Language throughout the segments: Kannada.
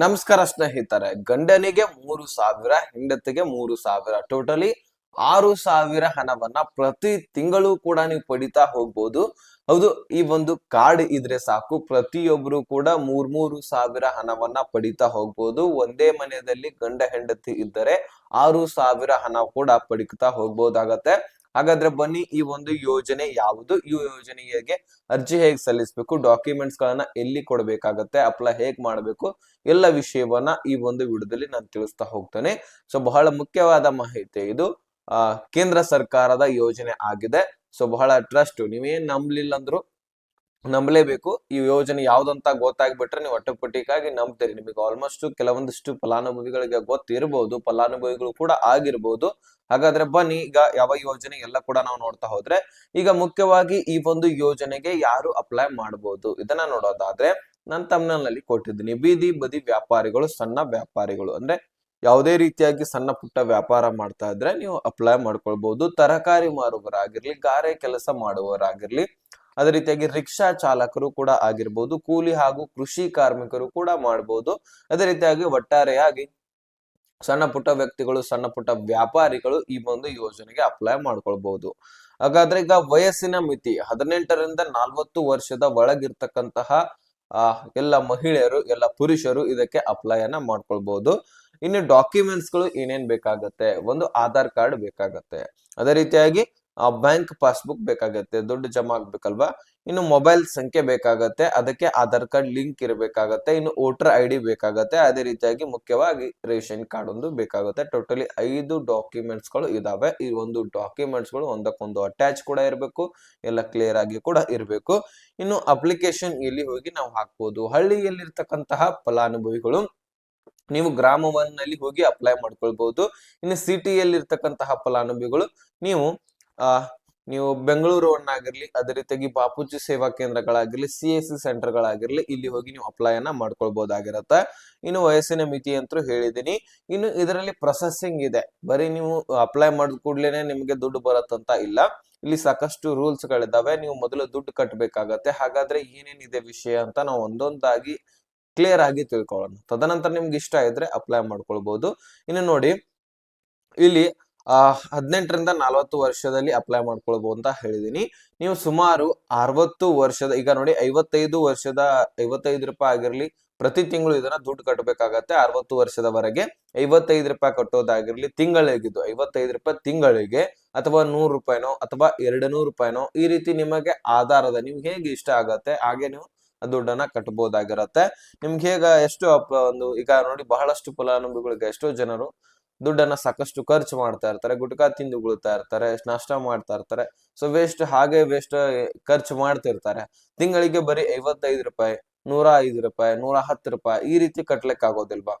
ನಮಸ್ಕಾರ ಸ್ನೇಹಿತರೆ, ಗಂಡನಿಗೆ ಮೂರು ಸಾವಿರ, ಹೆಂಡತಿಗೆ ಮೂರು ಸಾವಿರ, ಟೋಟಲಿ ಆರು ಸಾವಿರ ಹಣವನ್ನ ಪ್ರತಿ ತಿಂಗಳು ಕೂಡ ನೀವು ಪಡಿತಾ ಹೋಗ್ಬೋದು. ಹೌದು, ಈ ಒಂದು ಕಾರ್ಡ್ ಇದ್ರೆ ಸಾಕು, ಪ್ರತಿಯೊಬ್ರು ಕೂಡ ಮೂರ್ ಮೂರು ಸಾವಿರ ಹಣವನ್ನ ಪಡಿತಾ ಹೋಗ್ಬೋದು. ಒಂದೇ ಮನೆಯಲ್ಲಿ ಗಂಡ, ಹೆಂಡತಿ ಇದ್ದರೆ ಆರು ಸಾವಿರ ಹಣ ಕೂಡ ಪಡಿತಾ ಹೋಗ್ಬೋದಾಗತ್ತೆ. ಹಾಗಾದ್ರೆ ಬನ್ನಿ ಈ ಒಂದು ಯೋಜನೆ ಯಾವುದು? ಈ ಯೋಜನೆಗೆ ಅರ್ಜಿ ಹೇಗೆ ಸಲ್ಲಿಸಬೇಕು? ಡಾಕ್ಯುಮೆಂಟ್ಸ್ ಗಳನ್ನ ಎಲ್ಲಿ ಕೊಡಬೇಕಾಗತ್ತೆ? ಅಪ್ಲೈ ಹೇಗ್ ಮಾಡಬೇಕು? ಎಲ್ಲ ವಿಷಯವನ್ನ ಈ ಒಂದು ವಿಡಿಯೋದಲ್ಲಿ ನಾನು ತಿಳಿಸ್ತಾ ಹೋಗ್ತೇನೆ. ಸೊ ಬಹಳ ಮುಖ್ಯವಾದ ಮಾಹಿತಿ ಇದು. ಕೇಂದ್ರ ಸರ್ಕಾರದ ಯೋಜನೆ ಆಗಿದೆ. ಸೊ ಬಹಳ ಟ್ರಸ್ಟ್ ನೀವೇನ್ ನಂಬ್ಲಿಲ್ಲ ಅಂದ್ರು ನಂಬಲೇಬೇಕು. ಈ ಯೋಜನೆ ಯಾವ್ದಂತ ಗೊತ್ತಾಗ್ಬಿಟ್ರೆ ನೀವು ಆಟೋಮೆಟಿಕ್ಕಾಗಿ ನಂಬ್ತೀರಿ. ನಿಮಗೆ ಆಲ್ಮೋಸ್ಟ್ ಕೆಲವೊಂದಿಷ್ಟು ಫಲಾನುಭವಿಗಳಿಗೆ ಗೊತ್ತಿರಬಹುದು ಫಲಾನುಭವಿಗಳು ಕೂಡ ಆಗಿರ್ಬೋದು. ಹಾಗಾದ್ರೆ ಬನ್ನಿ, ಈಗ ಯಾವ ಯೋಜನೆ ಎಲ್ಲ ಕೂಡ ನಾವು ನೋಡ್ತಾ ಹೋದ್ರೆ, ಈಗ ಮುಖ್ಯವಾಗಿ ಈ ಒಂದು ಯೋಜನೆಗೆ ಯಾರು ಅಪ್ಲೈ ಮಾಡಬಹುದು ಇದನ್ನ ನೋಡೋದಾದ್ರೆ ನನ್ನ ತಮ್ಮನಲ್ಲಿ ಕೊಟ್ಟಿದ್ದೀನಿ. ಬೀದಿ ಬದಿ ವ್ಯಾಪಾರಿಗಳು, ಸಣ್ಣ ವ್ಯಾಪಾರಿಗಳು. ಅಂದ್ರೆ ಯಾವುದೇ ರೀತಿಯಾಗಿ ಸಣ್ಣ ಪುಟ್ಟ ವ್ಯಾಪಾರ ಮಾಡ್ತಾ ಇದ್ರೆ ನೀವು ಅಪ್ಲೈ ಮಾಡ್ಕೊಳ್ಬಹುದು ತರಕಾರಿ ಮಾರುವವರಾಗಿರ್ಲಿ, ಗಾರೆ ಕೆಲಸ ಮಾಡುವವರಾಗಿರ್ಲಿ ಅದೇ ರೀತಿಯಾಗಿ ರಿಕ್ಷಾ ಚಾಲಕರು ಕೂಡ ಆಗಿರ್ಬೋದು, ಕೂಲಿ ಹಾಗೂ ಕೃಷಿ ಕಾರ್ಮಿಕರು ಕೂಡ ಮಾಡಬಹುದು ಅದೇ ರೀತಿಯಾಗಿ ಒಟ್ಟಾರೆಯಾಗಿ ಸಣ್ಣ ಪುಟ್ಟ ವ್ಯಕ್ತಿಗಳು, ಸಣ್ಣ ಪುಟ್ಟ ವ್ಯಾಪಾರಿಗಳು ಈ ಒಂದು ಯೋಜನೆಗೆ ಅಪ್ಲೈ ಮಾಡ್ಕೊಳ್ಬಹುದು ಹಾಗಾದ್ರೆ ಈಗ ವಯಸ್ಸಿನ ಮಿತಿ, ಹದಿನೆಂಟರಿಂದ ನಲ್ವತ್ತು ವರ್ಷದ ಒಳಗಿರ್ತಕ್ಕಂತಹ, ಆ, ಎಲ್ಲ ಮಹಿಳೆಯರು, ಎಲ್ಲ ಪುರುಷರು ಇದಕ್ಕೆ ಅಪ್ಲೈ ಅನ್ನ ಮಾಡ್ಕೊಳ್ಬಹುದು ಇನ್ನು ಡಾಕ್ಯುಮೆಂಟ್ಸ್ಗಳು ಏನೇನ್ ಬೇಕಾಗತ್ತೆ? ಒಂದು ಆಧಾರ್ ಕಾರ್ಡ್ ಬೇಕಾಗತ್ತೆ. ಅದೇ ರೀತಿಯಾಗಿ ಬ್ಯಾಂಕ್ ಪಾಸ್ಬುಕ್ ಬೇಕಾಗತ್ತೆ, ದುಡ್ಡು ಜಮಾ ಆಗ್ಬೇಕಲ್ವಾ? ಇನ್ನು ಮೊಬೈಲ್ ಸಂಖ್ಯೆ ಬೇಕಾಗತ್ತೆ, ಅದಕ್ಕೆ ಆಧಾರ್ ಕಾರ್ಡ್ ಲಿಂಕ್ ಇರಬೇಕಾಗತ್ತೆ, ಇನ್ನು ವೋಟರ್ ಐ ಡಿ ಬೇಕಾಗತ್ತೆ, ಅದೇ ರೀತಿಯಾಗಿ ಮುಖ್ಯವಾಗಿ ರೇಷನ್ ಕಾರ್ಡ್ ಒಂದು ಬೇಕಾಗುತ್ತೆ. ಟೋಟಲಿ ಐದು ಡಾಕ್ಯುಮೆಂಟ್ಸ್ಗಳು ಇದಾವೆ. ಈ ಒಂದು ಡಾಕ್ಯುಮೆಂಟ್ಸ್ಗಳು ಒಂದಕ್ಕೊಂದು ಅಟ್ಯಾಚ್ ಕೂಡ ಇರಬೇಕು, ಎಲ್ಲ ಕ್ಲಿಯರ್ ಆಗಿ ಕೂಡ ಇರಬೇಕು. ಇನ್ನು ಅಪ್ಲಿಕೇಶನ್ ಎಲ್ಲಿ ಹೋಗಿ ನಾವು ಹಾಕ್ಬೋದು? ಹಳ್ಳಿಯಲ್ಲಿರ್ತಕ್ಕಂತಹ ಫಲಾನುಭವಿಗಳು, ನೀವು ಗ್ರಾಮವನ್ನಲ್ಲಿ ಹೋಗಿ ಅಪ್ಲೈ ಮಾಡ್ಕೊಳ್ಬಹುದು ಇನ್ನು ಸಿಟಿಯಲ್ಲಿ ಇರ್ತಕ್ಕಂತಹ ಫಲಾನುಭವಿಗಳು, ನೀವು ಆ, ನೀವು ಆಗಿರ್ಲಿ ಅದೇ ರೀತಿಯಾಗಿ ಬಾಪೂಜಿ ಸೇವಾ ಕೇಂದ್ರಗಳಾಗಿರ್ಲಿ ಸಿ ಎಸ್ ಸಿ ಸೆಂಟರ್ಗಳಾಗಿರ್ಲಿ, ಇಲ್ಲಿ ಹೋಗಿ ನೀವು ಅಪ್ಲೈ ಅನ್ನ ಮಾಡ್ಕೊಳ್ಬಹುದಾಗಿರತ್ತೆ ಇನ್ನು ವಯಸ್ಸಿನ ಮಿತಿ ಅಂತೂ ಹೇಳಿದೀನಿ. ಇನ್ನು ಇದರಲ್ಲಿ ಪ್ರೊಸೆಸಿಂಗ್ ಇದೆ. ಬರೀ ನೀವು ಅಪ್ಲೈ ಮಾಡಿದ ಕೂಡ್ಲೇನೆ ನಿಮಗೆ ದುಡ್ಡು ಬರತ್ತಂತ ಇಲ್ಲ. ಇಲ್ಲಿ ಸಾಕಷ್ಟು ರೂಲ್ಸ್ ಗಳಿದಾವೆ ನೀವು ಮೊದಲು ದುಡ್ಡು ಕಟ್ಟಬೇಕಾಗತ್ತೆ ಹಾಗಾದ್ರೆ ಏನೇನಿದೆ ವಿಷಯ ಅಂತ ನಾವು ಒಂದೊಂದಾಗಿ ಕ್ಲಿಯರ್ ಆಗಿ ತಿಳ್ಕೊಳ್ಳೋಣ. ತದನಂತರ ನಿಮ್ಗೆ ಇಷ್ಟ ಇದ್ರೆ ಅಪ್ಲೈ ಮಾಡ್ಕೊಳ್ಬಹುದು ಇನ್ನು ನೋಡಿ, ಇಲ್ಲಿ ಹದಿನೆಂಟರಿಂದ ನಲವತ್ತು ವರ್ಷದಲ್ಲಿ ಅಪ್ಲೈ ಮಾಡ್ಕೊಳ್ಬಹುದು ಅಂತ ಹೇಳಿದೀನಿ. ನೀವು ಸುಮಾರು ಅರವತ್ತು ವರ್ಷದ, ಈಗ ನೋಡಿ ಐವತ್ತೈದು ವರ್ಷದ, ಐವತ್ತೈದು ರೂಪಾಯಿ ಆಗಿರ್ಲಿ, ಪ್ರತಿ ತಿಂಗಳು ಇದನ್ನ ದುಡ್ಡು ಕಟ್ಟಬೇಕಾಗತ್ತೆ ಅರವತ್ತು ವರ್ಷದವರೆಗೆ. ಐವತ್ತೈದು ರೂಪಾಯಿ ಕಟ್ಟೋದಾಗಿರ್ಲಿ, ತಿಂಗಳಿಗಿದ್ದು ಐವತ್ತೈದು ರೂಪಾಯಿ ತಿಂಗಳಿಗೆ, ಅಥವಾ ನೂರು ರೂಪಾಯಿನೋ, ಅಥವಾ ಎರಡು ನೂರು ರೂಪಾಯಿನೋ, ಈ ರೀತಿ ನಿಮಗೆ ಆಧಾರದ ನಿಮ್ಗೆ ಹೇಗೆ ಇಷ್ಟ ಆಗತ್ತೆ, ಹಾಗೆ ನೀವು ದುಡ್ಡನ್ನ ಕಟ್ಟಬಹುದಾಗಿರತ್ತೆ ನಿಮ್ಗೆ ಹೇಗ ಎಷ್ಟು ಒಂದು, ಈಗ ನೋಡಿ ಬಹಳಷ್ಟು ಫಲಾನುಭವಿಗಳಿಗೆ ಎಷ್ಟೋ ಜನರು ದುಡ್ಡನ್ನ ಸಾಕಷ್ಟು ಖರ್ಚು ಮಾಡ್ತಾ ಇರ್ತಾರೆ, ಗುಟ್ಕಾ ತಿಂದು ಉಗುಳ್ತಾ ಇರ್ತಾರೆ, ನಾಷ್ಟ ಮಾಡ್ತಾ ಇರ್ತಾರೆ. ಸೊ ವೇಸ್ಟ್ ಹಾಗೆ ವೇಸ್ಟ್ ಖರ್ಚು ಮಾಡ್ತಿರ್ತಾರೆ. ತಿಂಗಳಿಗೆ ಬರೀ ಐವತ್ತೈದು ರೂಪಾಯಿ, ನೂರ ಐದು ರೂಪಾಯಿ, ನೂರ ಹತ್ತು ರೂಪಾಯಿ ಈ ರೀತಿ ಕಟ್ಲಿಕ್ಕೆ ಆಗೋದಿಲ್ವಾ?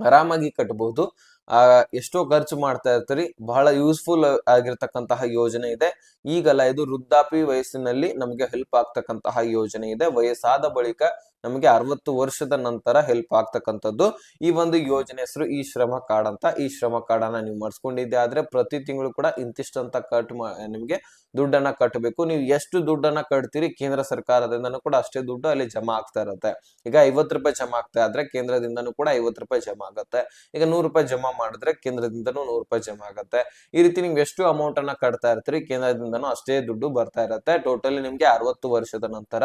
ಆರಾಮಾಗಿ ಕಟ್ಟಬಹುದು ಆ, ಎಷ್ಟೋ ಖರ್ಚು ಮಾಡ್ತಾ ಇರ್ತೀರಿ. ಬಹಳ ಯೂಸ್ಫುಲ್ ಆಗಿರ್ತಕ್ಕಂತಹ ಯೋಜನೆ ಇದೆ. ಈಗಲ್ಲ ಇದು ವೃದ್ಧಾಪಿ ವಯಸ್ಸಿನಲ್ಲಿ ನಮಗೆ ಹೆಲ್ಪ್ ಆಗ್ತಕ್ಕಂತಹ ಯೋಜನೆ ಇದೆ. ವಯಸ್ಸಾದ ಬಳಿಕ ನಮಗೆ ಅರವತ್ತು ವರ್ಷದ ನಂತರ ಹೆಲ್ಪ್ ಆಗ್ತಕ್ಕಂಥದ್ದು. ಈ ಒಂದು ಯೋಜನೆ ಹೆಸರು ಈ ಶ್ರಮ ಕಾರ್ಡ್ ಅಂತ. ಈ ಶ್ರಮ ಕಾರ್ಡ್ ಅನ್ನ ನೀವು ಮಾಡಿಸ್ಕೊಂಡಿದ್ದೆ ಆದ್ರೆ ಪ್ರತಿ ತಿಂಗಳು ಕೂಡ ಇಂತಿಷ್ಟಂತ ಕಟ್ ನಿಮಗೆ ದುಡ್ಡನ್ನ ಕಟ್ಟಬೇಕು ನೀವು ಎಷ್ಟು ದುಡ್ಡನ್ನ ಕಟ್ತೀರಿ ಕೇಂದ್ರ ಸರ್ಕಾರದಿಂದನೂ ಕೂಡ ಅಷ್ಟೇ ದುಡ್ಡು ಅಲ್ಲಿ ಜಮಾ ಆಗ್ತಾ ಇರುತ್ತೆ. ಈಗ ಐವತ್ತು ರೂಪಾಯಿ ಜಮಾ ಆಗ್ತಾ ಆದ್ರೆ ಕೇಂದ್ರದಿಂದನೂ ಕೂಡ ಐವತ್ತು ರೂಪಾಯಿ ಜಮಾ ಆಗುತ್ತೆ. ಈಗ ನೂರು ರೂಪಾಯಿ ಜಮಾ ಮಾಡಿದ್ರೆ ಕೇಂದ್ರದಿಂದನೂ ನೂರು ರೂಪಾಯಿ ಜಮಾ ಆಗುತ್ತೆ. ಈ ರೀತಿ ನೀವು ಎಷ್ಟು ಅಮೌಂಟ್ ಅನ್ನ ಕಟ್ತಾ ಇರ್ತೀರಿ, ಕೇಂದ್ರದಿಂದನೂ ಅಷ್ಟೇ ದುಡ್ಡು ಬರ್ತಾ ಇರುತ್ತೆ. ಟೋಟಲಿ ನಿಮ್ಗೆ ಅರವತ್ತು ವರ್ಷದ ನಂತರ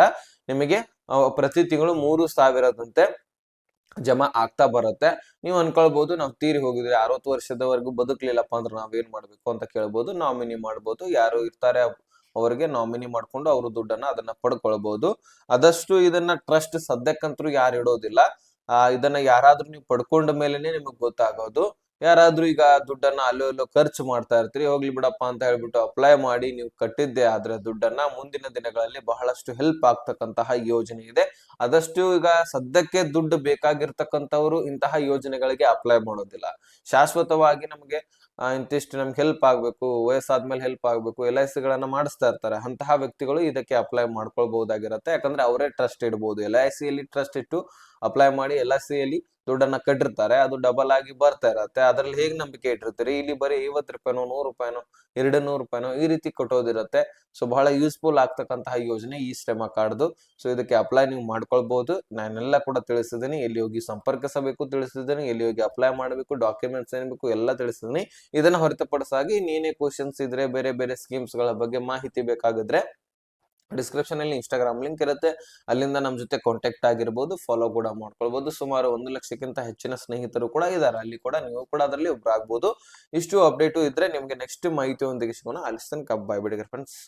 ನಿಮಗೆ ಪ್ರತಿ ತಿಂಗಳು ಮೂರು ಸಾವಿರದಂತೆ ಜಮಾ ಆಗ್ತಾ ಬರುತ್ತೆ. ನೀವು ಅನ್ಕೊಳ್ಬಹುದು ನಾವು ತೀರಿ ಹೋಗಿದ್ರೆ ಅರವತ್ತು ವರ್ಷದವರೆಗೂ ಬದುಕಲಿಲ್ಲಪ್ಪ ಅಂದ್ರೆ ಏನ್ ಮಾಡ್ಬೇಕು ಅಂತ ಕೇಳ್ಬಹುದು ನಾಮಿನಿ ಮಾಡ್ಬೋದು, ಯಾರು ಇರ್ತಾರೆ ಅವರಿಗೆ ನಾಮಿನಿ ಮಾಡ್ಕೊಂಡು ಅವರು ದುಡ್ಡನ್ನ ಅದನ್ನ ಪಡ್ಕೊಳ್ಬಹುದು ಆದಷ್ಟು ಇದನ್ನ ಟ್ರಸ್ಟ್ ಸದ್ಯಕ್ಕಂತೂ ಯಾರು ಇಡೋದಿಲ್ಲ. ಆ, ಇದನ್ನ ಯಾರಾದ್ರೂ ನೀವು ಪಡ್ಕೊಂಡ ಮೇಲೆನೆ ನಿಮಗ್ ಗೊತ್ತಾಗೋದು. ಯಾರಾದ್ರೂ ಈಗ ದುಡ್ಡನ್ನ ಅಲ್ಲೋ ಇಲ್ಲೋ ಖರ್ಚು ಮಾಡ್ತಾ ಇರ್ತೀರಿ, ಹೋಗ್ಲಿ ಬಿಡಪ್ಪ ಅಂತ ಹೇಳ್ಬಿಟ್ಟು ಅಪ್ಲೈ ಮಾಡಿ ನೀವು ಕಟ್ಟಿದ್ದೆ ಆದ್ರೆ ದುಡ್ಡನ್ನ ಮುಂದಿನ ದಿನಗಳಲ್ಲಿ ಬಹಳಷ್ಟು ಹೆಲ್ಪ್ ಆಗ್ತಕ್ಕಂತಹ ಯೋಜನೆ ಇದೆ. ಆದಷ್ಟು ಈಗ ಸದ್ಯಕ್ಕೆ ದುಡ್ಡು ಬೇಕಾಗಿರ್ತಕ್ಕಂಥವ್ರು ಇಂತಹ ಯೋಜನೆಗಳಿಗೆ ಅಪ್ಲೈ ಮಾಡೋದಿಲ್ಲ. ಶಾಶ್ವತವಾಗಿ ನಮಗೆ ಇಂತಿಷ್ಟು ನಮ್ಗೆ ಹೆಲ್ಪ್ ಆಗ್ಬೇಕು, ವಯಸ್ಸಾದ್ಮೇಲೆ ಹೆಲ್ಪ್ ಆಗ್ಬೇಕು ಎಲ್ ಐ ಸಿಗಳನ್ನ ಮಾಡಿಸ್ತಾ ಇರ್ತಾರೆ. ಅಂತಹ ವ್ಯಕ್ತಿಗಳು ಇದಕ್ಕೆ ಅಪ್ಲೈ ಮಾಡ್ಕೊಳ್ಬಹುದಾಗಿರುತ್ತೆ. ಯಾಕಂದ್ರೆ ಅವರೇ ಟ್ರಸ್ಟ್ ಇಡಬಹುದು ಎಲ್ ಐ ಸಿಯಲ್ಲಿ ಟ್ರಸ್ಟ್ ಇಟ್ಟು ಅಪ್ಲೈ ಮಾಡಿ ಎಲ್ ಐ ಸಿಯಲ್ಲಿ ದುಡ್ಡನ್ನ ಕಟ್ಟಿರ್ತಾರೆ, ಅದು ಡಬಲ್ ಆಗಿ ಬರ್ತಾ ಇರತ್ತೆ. ಅದ್ರಲ್ಲಿ ಹೇಗ್ ನಂಬಿಕೆ ಇಟ್ಟಿರ್ತೀರಿ? ಇಲ್ಲಿ ಬರೀ ಐವತ್ತು ರೂಪಾಯಿನೋ, ನೂರು ರೂಪಾಯಿನೋ ಎರಡು ನೂರು ರೂಪಾಯಿನೋ ಈ ರೀತಿ ಕೊಟ್ಟೋದಿರುತ್ತೆ. ಸೊ ಬಹಳ ಯೂಸ್ಫುಲ್ ಆಗ್ತಕ್ಕಂತಹ ಯೋಜನೆ ಈ ಶ್ರಮ ಕಾರ್ಡ್ದು. ಸೊ ಇದಕ್ಕೆ ಅಪ್ಲೈ ನೀವು ಮಾಡ್ಕೊಳ್ಬಹುದು ನಾನೆಲ್ಲ ಕೂಡ ತಿಳಿಸಿದ್ದೀನಿ. ಎಲ್ಲಿ ಹೋಗಿ ಸಂಪರ್ಕಿಸಬೇಕು ತಿಳಿಸಿದ್ದೀನಿ. ಎಲ್ಲಿ ಹೋಗಿ ಅಪ್ಲೈ ಮಾಡಬೇಕು ಡಾಕ್ಯುಮೆಂಟ್ಸ್ ಏನ್ ಬೇಕು ಎಲ್ಲ ತಿಳಿಸಿದ್ದೀನಿ. ಇದನ್ನ ಹೊರತುಪಡಿಸಾಗಿ ನೀನೇ ಕ್ವಶನ್ಸ್ ಇದ್ರೆ, ಬೇರೆ ಬೇರೆ ಸ್ಕೀಮ್ಸ್ಗಳ ಬಗ್ಗೆ ಮಾಹಿತಿ ಬೇಕಾಗಿದ್ರೆ ಡಿಸ್ಕ್ರಿಪ್ಷನ್ ಅಲ್ಲಿ ಇನ್ಸ್ಟಾಗ್ರಾಮ್ ಲಿಂಕ್ ಇರುತ್ತೆ. ಅಲ್ಲಿಂದ ನಮ್ಮ ಜೊತೆ ಕಾಂಟ್ಯಾಕ್ಟ್ ಆಗಿರ್ಬೋದು ಫಾಲೋ ಕೂಡ ಮಾಡ್ಕೊಳ್ಬಹುದು ಸುಮಾರು ಒಂದು ಲಕ್ಷಕ್ಕಿಂತ ಹೆಚ್ಚಿನ ಸ್ನೇಹಿತರು ಕೂಡ ಇದ್ದಾರೆ ಅಲ್ಲಿ ಕೂಡ ನೀವು ಕೂಡ ಅದರಲ್ಲಿ ಆಗಬಹುದು ಇಷ್ಟು ಅಪ್ಡೇಟು ಇದ್ರೆ ನಿಮ್ಗೆ ನೆಕ್ಸ್ಟ್ ಮಾಹಿತಿಯೊಂದಿಗೆ ಸಿಗೋಣ. ಅಲ್ಲಿ ತನಕ ಬಾಯ್ ಬಿಡಿಗರ್ ಫ್ರೆಂಡ್ಸ್